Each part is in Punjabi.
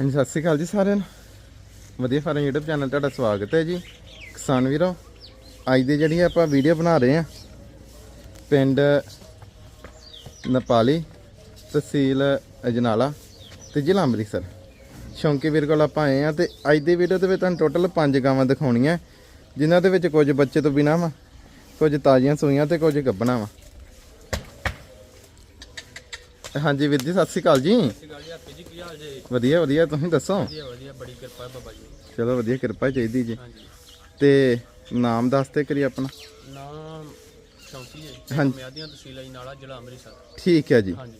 ਹਾਂਜੀ, ਸਤਿ ਸ਼੍ਰੀ ਅਕਾਲ ਜੀ ਸਾਰਿਆਂ ਨੂੰ। ਵਧੀਆ ਫਾਰਮ YouTube ਚੈਨਲ ਤੁਹਾਡਾ ਸਵਾਗਤ ਹੈ ਜੀ। ਕਿਸਾਨ ਵੀਰੋ, ਅੱਜ ਦੀ ਜਿਹੜੀ ਆਪਾਂ ਵੀਡੀਓ ਬਣਾ ਰਹੇ ਆ ਪਿੰਡ ਨੇਪਾਲੀ ਤਹਿਸੀਲ ਅਜਨਾਲਾ ਤੇ ਜ਼ਿਲ੍ਹਾ ਅੰਮ੍ਰਿਤਸਰ। ਸ਼ੌਂਕੀ ਵੀਰ ਕੋਲ ਆਪਾਂ ਆਏ ਆ ਤੇ ਅੱਜ ਦੀ ਵੀਡੀਓ ਦੇ ਵਿੱਚ ਤੁਹਾਨੂੰ ਟੋਟਲ 5 ਗਾਵਾਂ ਦਿਖਾਉਣੀਆਂ, ਜਿਨ੍ਹਾਂ ਦੇ ਵਿੱਚ ਕੁਝ ਬੱਚੇ ਤੋਂ ਬਿਨਾਂ ਵਾ, ਕੁਝ ਤਾਜ਼ੀਆਂ ਸੂਈਆਂ ਤੇ ਕੁਝ ਗੱਬਣਾ ਵਾ। ਹਾਂਜੀ ਵੀਰ ਜੀ ਸਤਿ ਸ਼੍ਰੀ ਅਕਾਲ ਜੀ। ਵਧੀਆ ਵਧੀਆ ਤੁਸੀਂ ਦੱਸੋ? ਵਧੀਆ ਵਧੀਆ ਬੜੀ ਕਿਰਪਾ ਹੈ ਬਾਬਾ ਜੀ ਚਲੋ ਵਧੀਆ ਕਿਰਪਾ ਚਾਹੀਦੀ ਜੀ। ਹਾਂਜੀ। ਤੇ ਨਾਮ ਦੱਸਦੇ ਕਰੀ ਆਪਣਾ। ਨਾਮ ਸ਼ੌਂਕੀ ਹੈ ਹਾਂਜੀ। ਮਿਆਦੀਆਂ ਤਹਿਸੀਲ ਅਜਨਾਲਾ ਜ਼ਿਲ੍ਹਾ ਅੰਮ੍ਰਿਤਸਰ। ਠੀਕ ਹੈ ਜੀ। ਹਾਂਜੀ।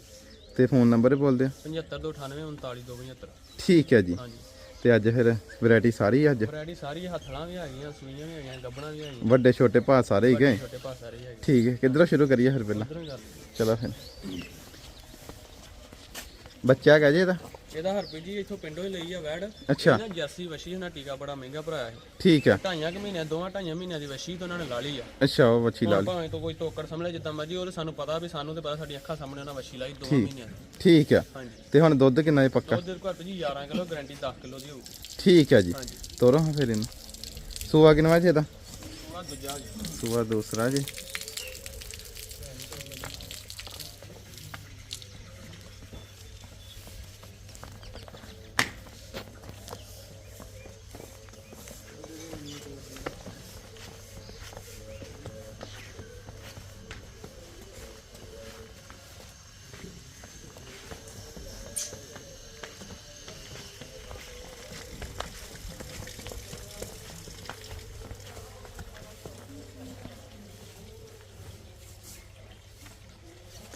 ਤੇ ਫੋਨ ਨੰਬਰ ਬੋਲ ਦਿਓ 7598 39275 ਠੀਕ ਹੈ ਜੀ। ਹਾਂਜੀ। ਤੇ ਅੱਜ ਫਿਰ ਵੈਰਾਈਟੀ ਸਾਰੀ ਅੱਜ? ਵੈਰਾਈਟੀ ਸਾਰੀ ਹੱਥਲਾਂ ਵੀ ਹੈਗੀਆਂ ਸੂਈਆਂ ਵੀ ਹੈਗੀਆਂ ਗੱਬਣਾ ਵੀ ਹੈਗੀਆਂ। ਵੱਡੇ ਛੋਟੇ ਭਾ ਸਾਰੇ ਹੀ ਗਏ ਛੋਟੇ ਪਾ ਸਾਰੇ ਹੀ ਹੈਗੇ। ਠੀਕ ਹੈ। ਕਿੱਧਰੋਂ ਸ਼ੁਰੂ ਕਰੀਏ ਫਿਰ ਪਹਿਲਾਂ? ਉਧਰੋਂ ਹੀ ਕਰ ਲਈਏ। ਚਲੋ ਫਿਰ। ਬੱਚਾ ਹੈਗਾ ਜੀ ਇਹਦਾ? ਇਹਦਾ ਹਰਪ੍ਰੀਤ ਜੀ ਇੱਥੋਂ ਪਿੰਡੋਂ ਹੀ ਲਈ ਆ ਵੈੜ। ਅੱਛਾ। ਇਹਨਾਂ ਜਰਸੀ ਵਸ਼ੀ ਉਹਨਾਂ ਟੀਕਾ ਬੜਾ ਮਹਿੰਗਾ ਭਰਾਇਆ ਸੀ ਠੀਕ ਹੈ ਢਾਈਆਂ ਕੁ ਮਹੀਨਿਆਂ ਦੋਵਾਂ ਢਾਈਆਂ ਮਹੀਨਿਆਂ ਦੀ ਵਸ਼ੀ ਤੋਂ ਉਹਨਾਂ ਨੇ ਲਾ ਲਈ ਆ। ਅੱਛਾ ਉਹ ਵੱਛੀ ਹੁਣ ਲਾਲ ਭਾਵੇਂ ਤੋਂ ਕੋਈ ਟੋਕਰ ਸਮਝ ਜਿੱਦਾਂ ਮਰਜ਼ੀ ਉਹ ਸਾਨੂੰ ਪਤਾ ਵੀ ਸਾਨੂੰ ਤੇ ਪਤਾ ਸਾਡੀਆਂ ਅੱਖਾਂ ਸਾਹਮਣੇ ਉਹਨਾਂ ਵਸ਼ੀ ਲਾਈ ਦੋਵਾਂ ਮਹੀਨਿਆਂ ਦੀ। ਠੀਕ ਹੈ ਹਾਂਜੀ। ਤੇ ਹੁਣ ਦੁੱਧ ਕਿੰਨਾ ਹੈ ਪੱਕਾ? ਦੁੱਧ ਦੇ ਘਰ ਜੀ 11 ਕਿਲੋ ਗਾਰੰਟੀ 10 ਕਿਲੋ ਦੀ ਹੋਊਗੀ। ਠੀਕ ਹੈ ਜੀ। ਹਾਂਜੀ। ਤੋਰੋ ਹਾਂ ਫਿਰ ਇਹਨੂੰ। ਸੂਆ ਕਿੰਨਾ ਜੀ ਇਹਦਾ? ਉਹ ਦੂਜਾ ਜੀ। ਸੂਆ ਦੂਸਰਾ ਜੀ।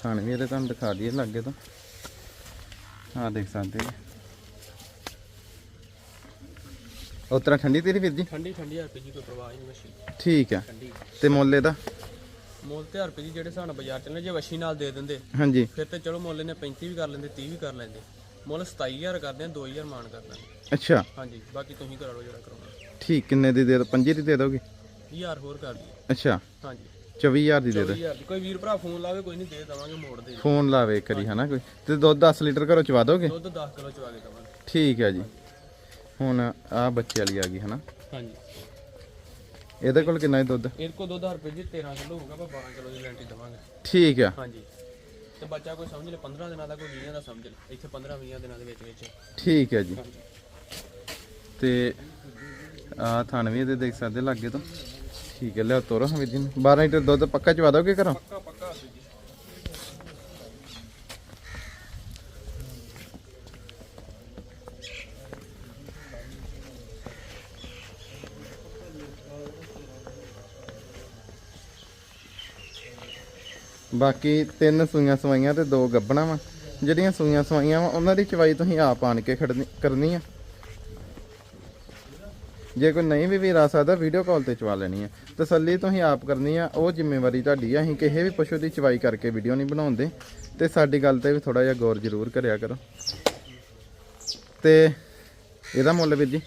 ਖਾਣ ਵੀ ਇਹਦੇ ਤੁਹਾਨੂੰ ਦਿਖਾ ਦਈਏ ਲੱਗੇ ਤੋਂ। ਆਹ ਦੇਖ ਸਕਦੇ ਜੀ ਉਤਰਾ ਠੰਡੀ ਤੇਰੀ ਵੀਰ ਜੀ? ਠੰਡੀ ਠੰਡੀ ਹਰਪੀ ਜੀ ਕੋਈ ਪ੍ਰਵਾਹ ਨਹੀਂ ਵਸ਼ੀ। ਠੀਕ ਹੈ ਠੰਡੀ। ਤੇ ਮੁੱਲ ਇਹਦਾ? ਮੁੱਲ ਤੇ ਹਰਪੀ ਜੀ ਜਿਹੜੇ ਸਾਨੂੰ ਬਾਜ਼ਾਰ ਚੱਲਣੇ ਜੇ ਵਸ਼ੀ ਨਾਲ ਦੇ ਦਿੰਦੇ ਹਾਂਜੀ। ਫਿਰ ਤੇ ਚਲੋ ਮੁੱਲ ਇਹਨੇ 35 ਵੀ ਕਰ ਲੈਂਦੇ 30 ਵੀ ਕਰ ਲੈਂਦੇ। ਮੁੱਲ 27000 ਕਰਦੇ ਆ 2000 ਮਾਨ ਕਰ ਦਾਂਗੇ ਅੱਛਾ। ਹਾਂਜੀ ਬਾਕੀ ਤੁਸੀਂ ਕਰਾ ਲਓ ਜਿਹੜਾ ਕਰਾਉਣਾ। ਠੀਕ ਕਿੰਨੇ ਦੀ ਦੇ ਦੋ ਪੰਜੀ ਦੀ ਦੇ ਦੋਗੇ? 1000 ਹੋਰ ਕਰ ਦਿਓ ਅੱਛਾ। ਹਾਂਜੀ। 24000 ਦੀ ਦੇ ਦੋ। 24000 ਦੀ। ਕੋਈ ਵੀਰ ਭਰਾ ਫੋਨ ਲਾਵੇ ਕੋਈ ਨਹੀਂ ਦੇ ਦਵਾਂਗੇ ਮੋੜ ਦੇ। ਫੋਨ ਲਾਵੇ ਕਰੀ ਹਨਾ ਕੋਈ? ਤੇ ਦੁੱਧ 10 ਲੀਟਰ ਘਰੋਂ ਚਵਾ ਦੋਗੇ? ਦੁੱਧ 10 ਕਿਲੋ ਚਵਾ ਕੇ ਦਵਾਂਗੇ। ਠੀਕ ਹੈ ਜੀ। ਹੁਣ ਆ ਬੱਚੇ ਵਾਲੀ ਆ ਗਈ ਹਨਾ? ਹਾਂਜੀ। ਇਹਦੇ ਕੋਲ ਕਿੰਨਾ ਹੈ ਦੁੱਧ? ਇਹ ਕੋ ਦੁੱਧ ਹਰਪੀ ਜੀ 13 ਕਿਲੋ ਹੋਊਗਾ ਪਰ 12 ਕਿਲੋ ਦੀ ਗਾਰੰਟੀ ਦਵਾਂਗੇ। ਠੀਕ ਆ। ਹਾਂਜੀ। ਤੇ ਬੱਚਾ ਕੋਈ ਸਮਝ ਲੈ 15 ਦਿਨਾਂ ਦਾ ਕੋਈ 20 ਦਾ ਸਮਝ ਲੈ। ਇੱਥੇ 15 20 ਦਿਨਾਂ ਦੇ ਵਿੱਚ ਵਿੱਚ। ਠੀਕ ਹੈ ਜੀ। ਤੇ ਆ ਥਣ ਵੀ ਇਹਦੇ ਦੇਖ ਸਕਦੇ ਲਾਗੇ ਤੋਂ। ਠੀਕ ਹੈ ਲਿਆ ਤੋਰੋ ਹਾਂ ਵੀਰ ਜੀ ਨੂੰ। 12 ਲੀਟਰ ਦੁੱਧ ਪੱਕਾ ਚਵਾ ਦੋਗੇ ਘਰੋਂ? ਪੱਕਾ ਪੱਕਾ ਹਰਪ੍ਰੀਤ ਜੀ। ਬਾਕੀ ਤਿੰਨ ਸੂਈਆਂ ਸਵਾਈਆਂ ਤੇ ਦੋ ਗੱਬਣਾ ਵਾ। ਜਿਹੜੀਆਂ ਸੂਈਆਂ ਸਵਾਈਆਂ ਵਾ ਉਹਨਾਂ ਦੀ ਚਵਾਈ ਤੁਸੀਂ ਆਪ ਆਣ ਕੇ ਖੜਨੀ ਕਰਨੀ ਆ। ਜੇ ਕੋਈ ਨਹੀਂ ਵੀ ਵੀਰ ਆ ਸਕਦਾ ਵੀਡੀਓ ਕਾਲ ਤੇ ਚਵਾ ਲੈਣੀ ਆ। ਤਸੱਲੀ ਤੁਸੀਂ ਆਪ ਕਰਨੀ ਆ। ਉਹ ਜ਼ਿੰਮੇਵਾਰੀ ਤੁਹਾਡੀ ਆ। ਅਸੀਂ ਕਿਸੇ ਵੀ ਪਸ਼ੂ ਦੀ ਚਵਾਈ ਕਰਕੇ ਵੀਡੀਓ ਨਹੀਂ ਬਣਾਉਂਦੇ। ਤੇ ਸਾਡੀ ਗੱਲ ਤੇ ਵੀ ਥੋੜਾ ਜਿਹਾ ਗੌਰ ਜ਼ਰੂਰ ਕਰਿਆ ਕਰੋ। ਤੇ ਇਹਦਾ ਮੁੱਲ ਵੀਰ ਜੀ?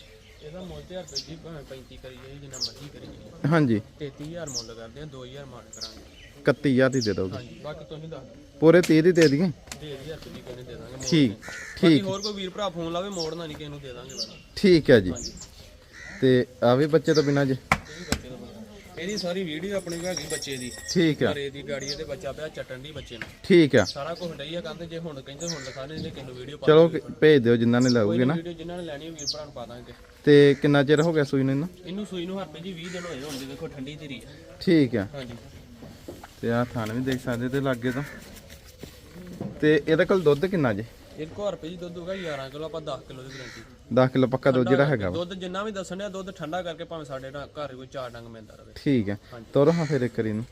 ਇਹਦਾ ਮੁੱਲ ਤੇ ਹਰਪ੍ਰੀਤ ਜੀ ਭਾਵੇਂ 35 ਕਰੀ ਜਾਈ ਜਿੰਨਾ ਮਰਜ਼ੀ ਕਰੀ ਜਾਈ ਹਾਂਜੀ। 33000 ਮੁੱਲ ਕਰਦੇ ਆ 2000 ਮਾਨ ਕਰਾਂਗੇ। 31000 ਦੀ ਦੇ ਦੋਗੇ ਹਾਂਜੀ ਬਾਕੀ ਤੁਸੀਂ ਦੱਸ। ਪੂਰੇ 30 ਦੀ ਦੇ ਦਈਏ? ਦੇ 1000 ਰੁਪਏ ਦੀ ਕਹਿੰਦੇ ਦੇ ਦਾਂਗੇ ਮੋੜ ਠੀਕ ਠੀਕ। ਹੋਰ ਕੋਈ ਵੀਰ ਭਰਾ ਫੋਨ ਲਾਵੇ ਮੋੜਨਾ ਨਹੀਂ ਕਿਸੇ ਨੂੰ ਦੇ ਦਾਂਗੇ। ਠੀਕ ਹੈ ਜੀ। ਤੇ ਆ ਵੀ ਬੱਚੇ ਤੋਂ ਬਿਨਾ ਜੇ। ਇਹਦੀ ਸਾਰੀ ਵੀਡੀਓ ਆਪਣੀ ਕੋਲ ਹੈਗੀ ਬੱਚੇ ਦੀ। ਠੀਕ ਆ। ਘਰੇ ਦੀ ਗਾੜੀ ਇਹਦੇ ਬੱਚਾ ਪਿਆ ਚੱਟਣ ਦੀ ਬੱਚੇ ਨੂੰ। ਠੀਕ ਆ। ਸਾਰਾ ਕੁਝ ਡਈ ਆ ਕਹਿੰਦੇ ਜੇ ਹੁਣ ਕਹਿੰਦੇ ਹੁਣ ਲਿਖਾ ਦੇ ਕਿਸੇ ਨੂੰ ਵੀਡੀਓ ਪਾ ਚਲੋ ਭੇਜ ਦਿਓ ਜਿਨ੍ਹਾਂ ਨੇ ਲਾਉਗੇ ਨਾ। ਵੀਡੀਓ ਜਿਨ੍ਹਾਂ ਨੇ ਲੈਣੀ ਵੀਰ ਭਰਾ ਨੂੰ ਪਾ ਦਾਂਗੇ। ਤੇ ਕਿੰਨਾ ਚਿਰ ਹੋ ਗਿਆ ਸੂਈ ਨੂੰ ਇਹਨੂੰ? ਇਹਨੂੰ ਸੂਈ ਨੂੰ ਹਰਪੇ ਜੀ 20 ਦਿਨ ਹੋਏ ਹੁਣ ਦੇਖੋ ਠੰਡੀ ਧੀਰੀ। ਠੀਕ ਆ। ਹਾਂਜੀ। ਤੇ ਆ ਥਾਨ ਵੀ ਦੇਖ ਸਕਦੇ ਤੇ ਲਾਗੇ ਤੋਂ। ਤੇ ਇਹਦੇ ਕੋਲ ਦੁੱਧ ਕਿੰਨਾ ਜੇ? ਇਹ ਕੋ ਹਰਪੇ ਜੀ ਦੁੱਧ ਹੋਗਾ 11 ਕਿਲੋ ਆਪਾਂ 10 ਕਿਲੋ ਦੀ ਗਾਰੰਟੀ। 10 ਕਿਲੋ ਪੱਕਾ ਦੁੱਧ ਜਿਹੜਾ ਹੈਗਾ ਵਾ। ਦੁੱਧ ਜਿੰਨਾ ਵੀ ਦੱਸਣ ਡਿਆ ਦੁੱਧ ਠੰਡਾ ਕਰਕੇ ਭਾਵੇਂ ਸਾਡੇ ਨਾਲ ਘਰ ਕੋਈ ਚਾਰ ਡੰਗ ਮਿਲਦਾ ਰਵੇ ਠੀਕ ਹਾਂਜੀ। ਤੋਰੋ ਹਾਂ ਫਿਰ ਇੱਕ ਨੂੰ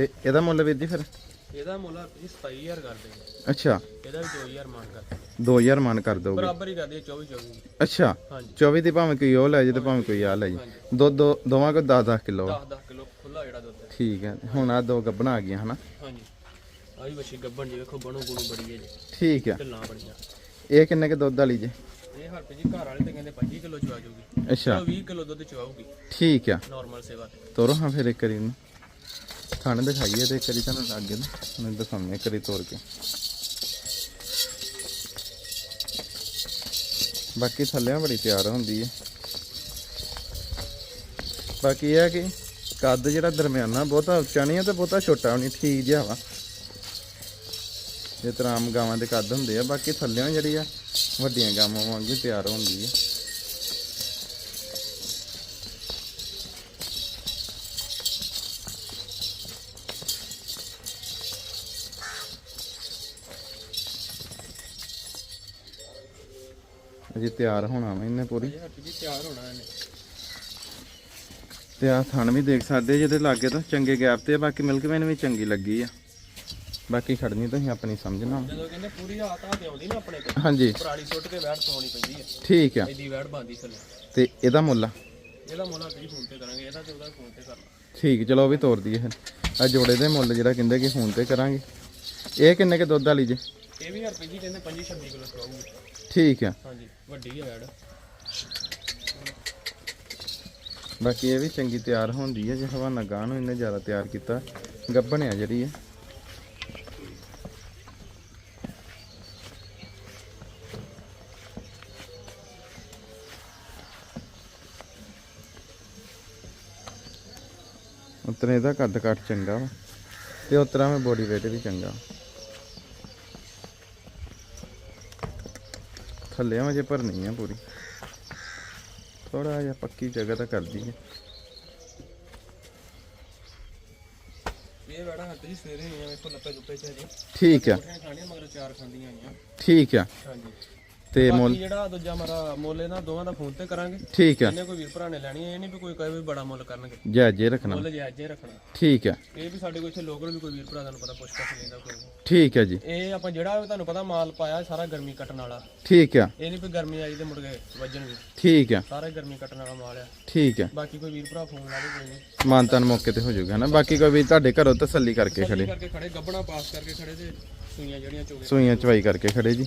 ਤੇ ਇਹਦਾ ਮੁੱਲ ਵੀਰ ਜੀ ਫਿਰ? ਇਹਦਾ ਮੁੱਲ 27000 ਕਰਦੇ ਨੇ ਅੱਛਾ। ਇਹਦਾ ਵੀ 2000 ਮਾਨ ਕਰਦੇ 2000 ਮਨ ਕਰ ਦੋਗੇ ਬਰਾਬਰ ਹੀ ਕਰਦੇ 24 24 ਅੱਛਾ। ਹਾਂਜੀ। 24 ਦੀ ਭਾਵੇਂ ਕੋਈ ਉਹ ਲੈ ਜੇ ਤੇ ਭਾਵੇਂ ਕੋਈ ਆ ਲੈ ਜੇ ਦੋ ਦੋ ਦੋਵਾਂ ਕੋ 10 10 ਕਿਲੋ 10 10 ਕਿਲੋ ਖੁੱਲਾ ਜਿਹੜਾ ਦੁੱਧ ਹੈ। ਠੀਕ ਹੈ। ਹੁਣ ਆ ਦੋ ਗੱਬਣਾ ਆ ਗਈਆਂ ਹਨਾ? ਹਾਂਜੀ। ਆਹੀ ਬੱਚੀ ਗੱਬਣ ਜੀ ਵੇਖੋ ਬਣੋ ਗੁਣੋ ਬੜੀ ਹੈ ਜੀ। ਠੀਕ ਹੈ। ਢਿੱਲਾਂ ਬੜੀਆਂ। ਇਹ ਕਿੰਨੇ ਕੇ ਦੁੱਧ ਵਾਲੀ ਜੇ? ਇਹ ਹਰਪੇ ਜੀ ਘਰ ਵਾਲੇ ਤੇ ਕਹਿੰਦੇ 25 ਕਿਲੋ ਚਵਾ ਜੂਗੀ। ਅੱਛਾ। 20 ਕਿਲੋ ਦੁੱਧ ਚਵਾਉਗੀ ਠੀਕ ਆ ਨਾਰਮਲ ਸੇਵਾ ਤੇ। ਤੋਰੋ ਹਾਂ ਫਿਰ ਇੱਕ ਵਾਰੀ ਨੂੰ ਥਾਣੇ ਦਿਖਾਈਏ ਤੇ ਇੱਕ ਤੁਹਾਨੂੰ ਲੱਗ ਨਾ। ਮੈਂ ਦਿਖਾਉਂਦੇ ਇੱਕ ਵਾਰੀ ਤੋਰ ਕੇ। ਬਾਕੀ ਥੱਲਿਆਂ ਬੜੀ ਤਿਆਰ ਹੁੰਦੀ ਹੈ। ਬਾਕੀ ਇਹ ਹੈ ਕਿ ਕੱਦ ਜਿਹੜਾ ਦਰਮਿਆਨਾ ਬਹੁਤਾ ਉੱਚਾ ਨਹੀਂ ਹੈ ਤੇ ਬਹੁਤਾ ਛੋਟਾ ਨਹੀਂ, ਠੀਕ ਜਿਹਾ ਵਾ। ਜੇ ਤਰ੍ਹਾਂ ਆਮ ਗਾਵਾਂ ਦੇ ਕੱਦ ਹੁੰਦੇ ਆ, ਬਾਕੀ ਥੱਲਿਆਂ ਜਿਹੜੀ ਆ, ਵੱਡੀਆਂ ਗਾਵਾਂ ਵਾਂਗੂ ਤਿਆਰ ਹੁੰਦੀ ਹੈ ਅਜੇ ਤਿਆਰ ਹੋਣਾ ਵਾ ਇਹਨੇ ਪੂਰੀ। ਤਿਆਰ ਹੋਣਾ ਇਹਨੇ। ਤੇ ਆ ਥਣ ਵੀ ਦੇਖ ਸਕਦੇ ਜਿਹਦੇ ਲਾਗੇ ਤਾਂ ਚੰਗੇ ਗੈਪ ਤੇ ਆ ਬਾਕੀ ਮਿਲਕ ਮੈਨ ਵੀ ਚੰਗੀ ਲੱਗੀ ਆ। ਬਾਕੀ ਖੜਨੀ ਤੁਸੀਂ ਆਪਣੀ ਸਮਝਣਾ। ਜਦੋਂ ਕਹਿੰਦੇ ਪੂਰੀ ਰਾਤ ਆ ਤੇ ਆਉਂਦੀ ਨਾ ਆਪਣੇ ਕੋਲ ਹਾਂਜੀ। ਪਰਾਲੀ ਸੁੱਟ ਕੇ ਵੈੜ ਸੌਣੀ ਪੈਂਦੀ ਹੈ ਠੀਕ ਆ। ਐਡੀ ਵੈੜ ਬੰਦੀ ਥੱਲੇ। ਤੇ ਇਹਦਾ ਮੁੱਲ ਆ? ਇਹਦਾ ਮੁੱਲ ਹਰਪੇ ਜੀ ਫੋਨ ਤੇ ਕਰਾਂਗੇ ਇਹਦਾ ਤੇ ਉਹਦਾ ਫੋਨ ਤੇ ਕਰਨਾ ਠੀਕ ਚਲੋ ਉਹ ਵੀ ਤੋਰ ਦਈਏ ਫਿਰ। ਆ ਜੋੜੇ ਦੇ ਮੁੱਲ ਜਿਹੜਾ ਕਹਿੰਦੇ ਕਿ ਫੋਨ ਤੇ ਕਰਾਂਗੇ। ਇਹ ਕਿੰਨੇ ਕੇ ਦੁੱਧ ਵਾਲੀ ਜੇ? ਇਹ ਵੀ ਹਰਪੇ ਜੀ ਕਹਿੰਦੇ 25 26 ਕਿਲੋ ਚਵਾਉਗੀ ਠੀਕ ਆ ਹਾਂਜੀ ਵੱਡੀ ਹੈ ਵੈੜ ਬਾਕੀ ਇਹ ਵੀ ਚੰਗੀ ਤਿਆਰ ਹੁੰਦੀ ਹੈ ਜੇ ਹਵਾਨਾ ਗਾਂ ਨੂੰ ਇਹਨੇ ਜ਼ਿਆਦਾ ਤਿਆਰ ਕੀਤਾ ਗੱਭਣ ਆ ਜਿਹੜੀ ਹੈ। ਉਤਰੇ ਦਾ ਕੱਦ ਕੱਟ ਚੰਗਾ ਵਾ ਤੇ ਉਤਰਾ ਮੈਂ ਬੋਡੀ weight ਵੀ ਚੰਗਾ। ਥੱਲੇ ਵਜੇ ਭਰਨੀ ਆ ਪੂਰੀ। ਥੋੜਾ ਜਿਹਾ ਪੱਕੀ ਜਗ੍ਹਾ ਤਾਂ ਕਰਦੀ ਹੈ ਇਹ ਵੈੜਾ ਹਰਪੇ ਜੀ ਸਵੇਰੇ ਆਈਆਂ ਵੇਖੋ ਲੱਪੇ ਦੁੱਪੇ ਚ ਜੀ। ਠੀਕ ਆ। ਉੱਠੀਆਂ ਖਾਣੀਆਂ ਮਗਰ ਚਾਰ ਖਾਂਦੀਆਂ ਆਈਆਂ ਠੀਕ ਆ। ਹਾਂਜੀ। ਤੇ ਮੁੱਲ ਜਿਹੜਾ ਦੂਜਾ ਮਾਰਾ ਮੁੱਲ ਇਹਨਾਂ ਦੋਵਾਂ ਦਾ ਫੋਨ ਤੇ ਕਰਾਂਗੇ। ਠੀਕ ਆ। ਇਹਨੇ ਕੋਈ ਵੀਰ ਭਰਾ ਨੇ ਲੈਣੀ ਹੈ ਇਹ ਨਹੀਂ ਵੀ ਕੋਈ ਕਹੇ ਵੀ ਬੜਾ ਮੁੱਲ ਕਰਨਗੇ। ਜਾਇਜ਼ ਜੇ ਰੱਖਣਾ। ਮੁੱਲ ਜਾਇਜ਼ ਜੇ ਰੱਖਣਾ। ਠੀਕ ਆ। ਇਹ ਵੀ ਸਾਡੇ ਕੋਲ ਇੱਥੇ ਲੋਕਲ ਵੀ ਕੋਈ ਵੀਰ ਭਰਾ ਤੁਹਾਨੂੰ ਪਤਾ ਪੁੱਛ ਪਾਛ ਲੈਂਦਾ ਕੋਈ ਨੀ। ਠੀਕ ਆ ਜੀ। ਇਹ ਆਪਾਂ ਜਿਹੜਾ ਤੁਹਾਨੂੰ ਪਤਾ ਮਾਲ ਪਾਇਆ ਸਾਰਾ ਗਰਮੀ ਕੱਟਣ ਵਾਲਾ। ਠੀਕ ਆ। ਇਹ ਨਹੀਂ ਵੀ ਗਰਮੀ ਆਈ ਤੇ ਮੁੜ ਕੇ ਵੱਜਣ ਵੀ। ਠੀਕ ਆ। ਸਾਰਾ ਗਰਮੀ ਕੱਟਣ ਵਾਲਾ ਮਾਲ ਆ। ਠੀਕ ਆ। ਬਾਕੀ ਕੋਈ ਵੀਰ ਭਰਾ ਫੋਨ ਲਾ ਲੇ ਕੋਈ ਨਹੀਂ। ਮਾਨਤਾਨ ਮੌਕੇ ਤੇ ਹੋ ਜਾਊਗਾ ਹਨਾ? ਬਾਕੀ ਕੋਈ ਵੀ ਤੁਹਾਡੇ ਘਰੋਂ ਤਸੱਲੀ ਕਰਕੇ ਖੜੇ। ਕਰਕੇ ਖੜੇ ਗੱਬਣਾ ਪਾਸ ਕਰਕੇ ਖੜੇ ਤੇ ਸੂਈਆਂ ਜਿਹੜੀਆਂ ਚੋਗੇ। ਸੂਈਆਂ ਚਵਾਈ ਕਰਕੇ ਖੜੇ ਜੀ।